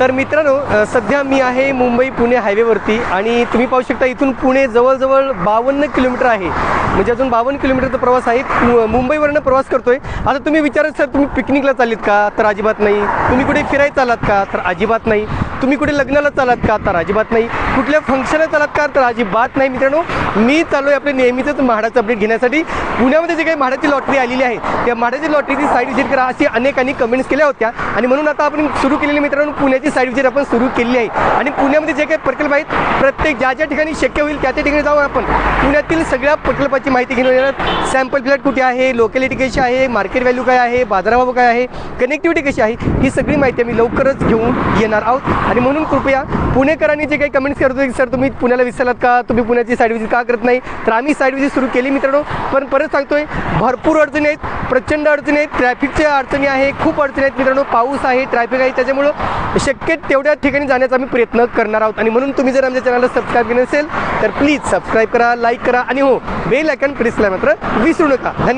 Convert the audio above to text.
तर मित्रांनो सध्या मी आहे मुंबई पुणे हायवेवरती आणि तुम्ही पाहू शकता इथून पुणे जवळजवळ बावन्न किलोमीटर आहे. म्हणजे अजून बावन्न किलोमीटरचा प्रवास आहे. मु- मुंबईवरनं प्रवास करतोय. आता तुम्ही विचारत सर तुम्ही पिकनिकला चाललीत का? तर अजिबात नाही. तुम्ही कुठे फिरायला चालात का? तर अजिबात नाही. तुम्ही कुठे लग्नाला चालात का तर अजिबात नाही? कुठल्या फंक्शनला चालात का तर अजिबात नाही मित्रांनो. मी चालू आहे आपल्या नेहमीचंच म्हाडाचं अपडेट घेण्यासाठी. पुण्यामध्ये जे काही म्हाडाची लॉटरी आलेली आहे त्या म्हाडाची लॉटरीची साईड विजिट करा अशी अनेकांनी कमेंट्स केल्या होत्या. आणि म्हणून आता आपण सुरू केलेली मित्रांनो पुण्याची साईड विजिट आपण सुरू केली आहे. आणि पुण्यामध्ये जे काही प्रकल्प आहेत प्रत्येक ज्या ज्या ठिकाणी शक्य होईल त्या त्या ठिकाणी जाऊन आपण पुण्यातील सगळ्या प्रकल्पाची माहिती घेऊन येणार सॅम्पल प्लॅट कुठे आहे लोकॅलिटी कशी आहे मार्केट व्हॅल्यू काय आहे बाजारभाव काय आहे कनेक्टिव्हिटी कशी आहे ही सगळी माहिती आम्ही लवकरच घेऊन येणार आहोत. आणि म्हणून कृपया पुणेकरांनी जे काही कमेंट्स करतो की सर तुम्ही पुण्याला विसरलात का? तुम्ही पुण्याची साईड विजिट का करत नाही? तर आम्ही साईड विजिट सुरू केली मित्रांनो. पण परत सांगतोय भरपूर अडचणी आहेत प्रचंड अडचणी आहेत. ट्रॅफिकच्या अडचणी आहे खूप अडचणी आहेत मित्रांनो. पाऊस आहे ट्रॅफिक आहे त्याच्यामुळं शक्य तेवढ्या ठिकाणी जाण्याचा आम्ही प्रयत्न करणार आहोत. आणि म्हणून तुम्ही जर आमच्या चॅनलला सबस्क्राईब केलं नसेल तर प्लीज सबस्क्राईब करा लाईक करा. आणि हो बेल आयकन प्रेसला मात्र विसरू नका. धन्यवाद.